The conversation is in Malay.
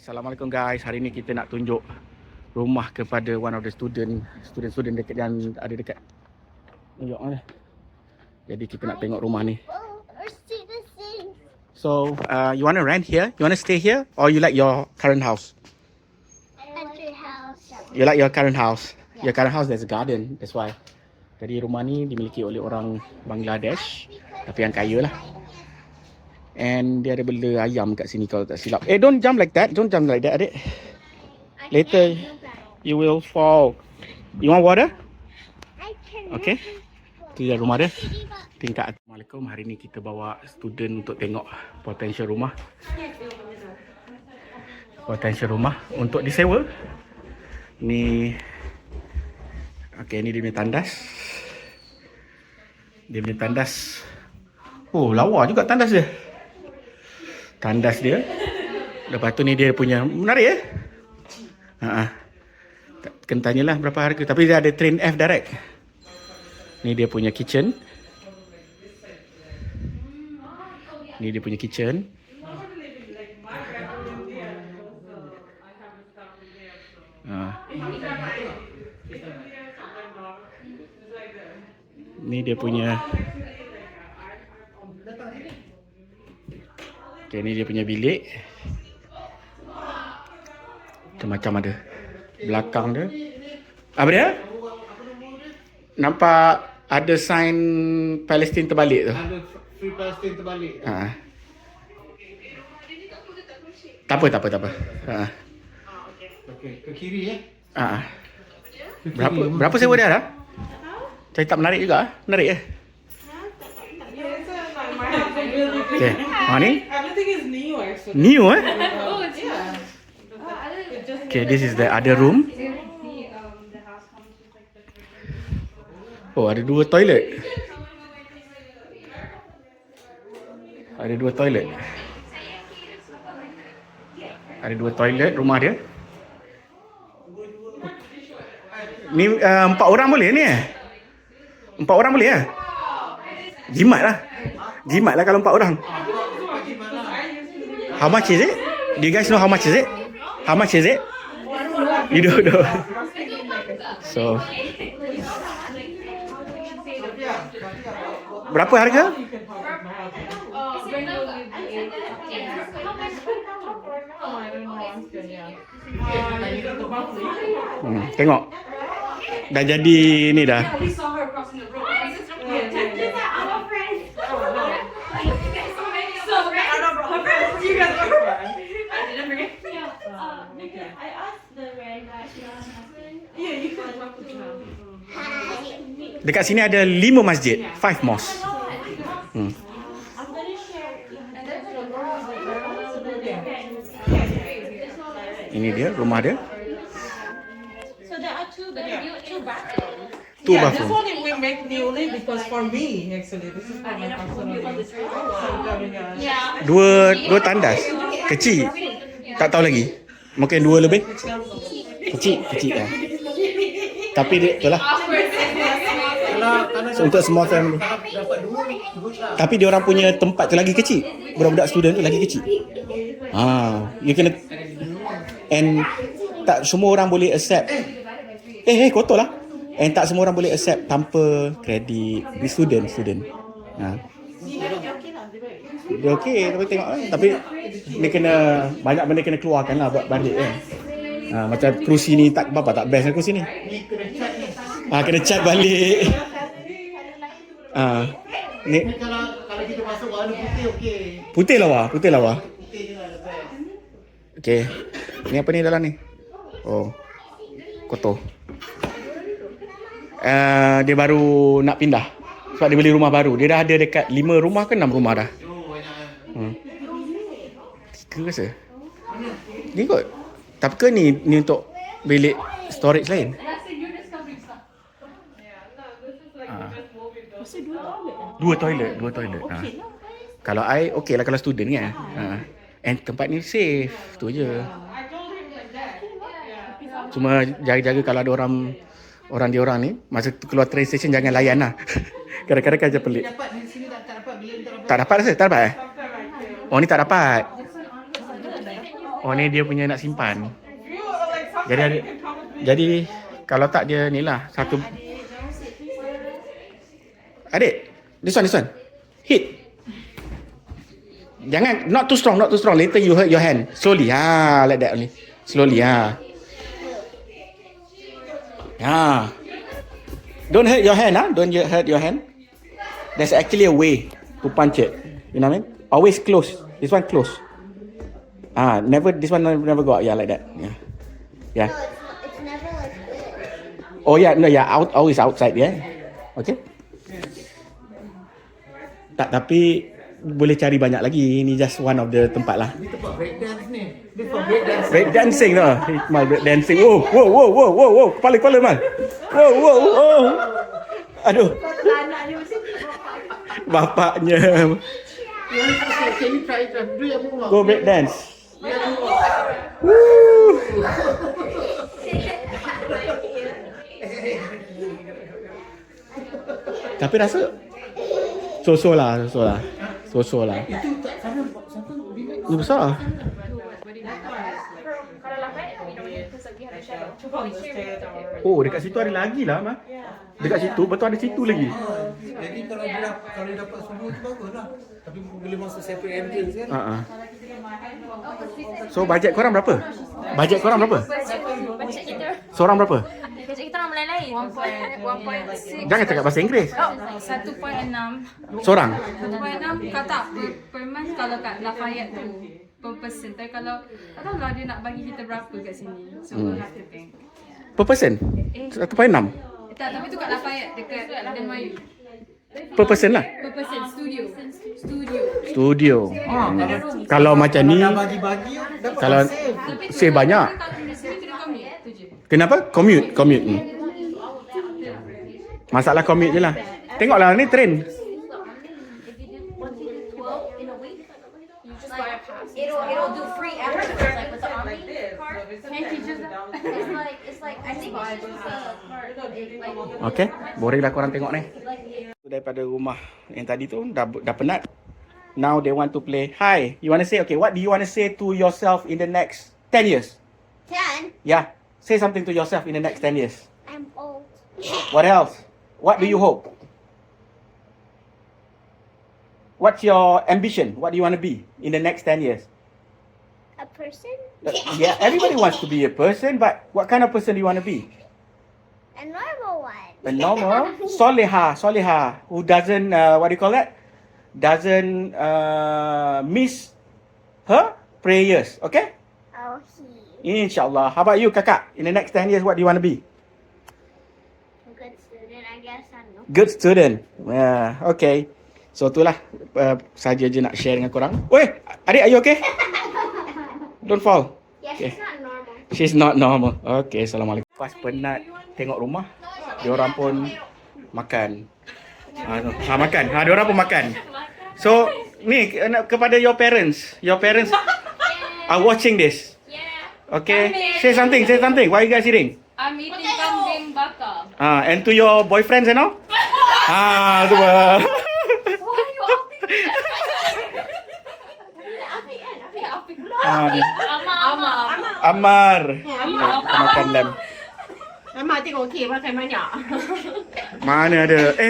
Assalamualaikum guys. Hari ni kita nak tunjuk rumah kepada one of the student, student-student dekat yang ada dekat New York mana. Jadi kita nak tengok rumah ni. So, uh, you want to rent here? You want to stay here or you like your current house? Country house. You like your current house? Your current house there's a garden. That's why. Jadi rumah ni dimiliki oleh orang Bangladesh tapi yang kaya lah. And dia ada bela ayam kat sini kalau tak silap. Eh don't jump like that. Don't jump like that adik. Later you will fall. You want water? Okay. Tu dia rumah dia. Tingkat Assalamualaikum. Hari ni kita bawa student untuk tengok potential rumah. Potential rumah untuk disewa. Ni Okay, ni dia punya tandas. Dia punya tandas. Oh, lawa juga tandas dia. Tandas dia. Lepas tu ni dia punya menarik eh. Ha ah. Kena tanyalah berapa harga tapi dia ada train F direct. Ni dia punya kitchen. Ni dia punya kitchen. Ha. Ni dia punya Okay, ni dia punya bilik. Macam-macam ada. Belakang dia. Apa dia? Nampak ada sign Palestin terbalik tu. Ada Free Palestine terbalik. Ha. Tak apa, tak apa, tak apa. Ha. Okey, ke kiri ya. Ha. Berapa berapa sewa dia dah? Saya tak menarik juga. ah. Menarik eh? Okay. Ha ni? Everything is new actually. New eh? Oh, it's yeah. Okay, this is the other room. Oh, ada dua toilet. Ada dua toilet. Ada dua toilet rumah dia. Ni uh, empat orang boleh ni eh? Empat orang boleh eh? Jimat lah. Jimat lah kalau empat orang. How much is it? Do you guys know how much is it? How much is it? You don't know. So, berapa harga? Hmm, tengok. Dah jadi ni dah. We saw her crossing the road. We just don't pay attention. So, I don't know. Her friends, you guys are her friends. I didn't forget. I asked the red guy if he has a husband. Yeah, you can talk to her. Hi. Dekat sini ada lima masjid, five mosque. Hmm. Ini dia rumah dia. So there are two bedrooms, two bathrooms. Two yeah, this bathroom. one we make newly because for me actually this is for my personal use. So, yeah. Yeah. Dua dua tandas. Kecil. Tak tahu lagi. Mungkin dua lebih. Kecil, kecil kan. Tapi dia itulah. So, untuk semua family. tak. Tapi dia orang punya tempat tu lagi kecil. Budak-budak student tu lagi kecil. Ah, you kena and tak semua orang boleh accept. Eh, eh kotor lah. And tak semua orang boleh accept tanpa kredit. Ni student, student. Ha. Dia okey, tapi tengok lah. Tapi dia kena banyak benda kena keluarkan lah buat balik kan. Ha, macam kerusi ni tak apa tak best lah kerusi ni. Ni kena cat balik. Ah, ni Ni kalau kalau kita masuk warna putih okey. putih lawa, putih lawa. Putih je lah. Okey. Ni apa ni dalam ni? Oh. Kotor. Uh, dia baru nak pindah. Sebab dia beli rumah baru. Dia dah ada dekat 5 rumah ke 6 rumah dah. Oh. Hmm. Tiga rasa. Ni kot. Tapi ke ni ni untuk bilik storage lain? Ah. Dua toilet, dua toilet. Ha. Kalau I okey lah kalau student kan. Ha. And tempat ni safe. Tu je. Cuma jaga-jaga kalau ada orang orang dia orang ni masa keluar train station jangan layan lah. Kadang-kadang kan je pelik. Dapat di sini tak, tak dapat bila tak dapat. Tak dapat rasa? Tak dapat eh? Oh ni tak dapat. Oh ni dia punya nak simpan. Jadi jadi kalau tak dia ni lah satu Adik, this one, this one. Hit. Jangan, not too strong, not too strong. Later you hurt your hand. Slowly, ha, like that only. Slowly, ha. Ha. Don't hurt your hand, ha. Don't you hurt your hand. There's actually a way to punch it. You know what I mean? Always close. This one close. Ah, never. This one never, never go out. Yeah, like that. Yeah. Yeah. No, it's, not, it's never like this. Oh yeah, no yeah, out always outside yeah. Okay. Tak tapi boleh cari banyak lagi. Ini just one of the tempat lah. Ni tempat break dance ni. Break dance. Break dancing. Mal break dancing. Oh, wow, wow, wow, wow, wow. Kepala, kepala mal. Wow, wow, wow. Aduh. Bapaknya. Go break dance. Do your moonwalk. Woo. Tapi rasa so-so lah, so-so lah. So-so lah. Ini besar. Already. Oh, dekat situ ada lagi lah, Mak. Dekat situ, betul ada situ lagi. Jadi dia kalau dia dapat semua tu bagus lah. Tapi boleh masuk separate entrance kan? Ha ah. So bajet korang berapa? Bajet korang berapa? Baca kita. Seorang berapa? Baca kita orang lain-lain. 1.6. Jangan cakap bahasa Inggeris. Oh, 1.6. Seorang. 1.6 kata per month kalau kat Lafayette tu per person. Tapi kalau tak tahu lah dia nak bagi kita berapa kat sini. So we'll have to think. Per person? 1.6? Eh, tak, tapi tu kat Lafayette dekat NYU. Per person lah. Per person studio. Studio. Studio. Hmm. Kalau macam ni, bagi-bagi dapat kalau save. save banyak. Kenapa? Commute. Commute. Hmm. Masalah commute je lah. Tengoklah ni train. It'll, it'll do free afterwards, like with the army Like this. card. So if it's Can't you just, down- it's like, it's like, I think it's just a card, like, Okay. Boring lah korang tengok ni. Daripada rumah yang tadi tu dah dah penat. Now they want to play. Hi, you want to say okay? What do you want to say to yourself in the next 10 years? ten, Yeah. Say something to yourself in the next 10 years. I'm old. What else? What do you hope? What's your ambition? What do you want to be in the next 10 years? A person? Uh, yeah, everybody wants to be a person, but what kind of person do you want to be? A normal one. A normal, soleha, soleha, who doesn't, uh, what do you call that? Doesn't uh, miss her prayers, okay? Inshallah. How about you, kakak? In the next 10 years, what do you want to be? good student, I guess, I know. Good student. Yeah, okay. So itulah uh, saja je nak share dengan korang. Oi, adik, are you okay? Don't fall. Yeah, Okay. she's not normal. She's not normal. Okay, Assalamualaikum. Pas penat tengok rumah, diorang pun makan. Ha, ha makan. Ha, diorang pun makan. So, ni kepada your parents. Your parents are watching this. Okay. Say something, say something. Why you guys eating? I'm eating kambing bakar. Ah, and to your boyfriends and all? Ah, tu ba. Ah, Ama. Amar. Makan lam. Amak tengok okey makan banyak. Mana ada? Eh,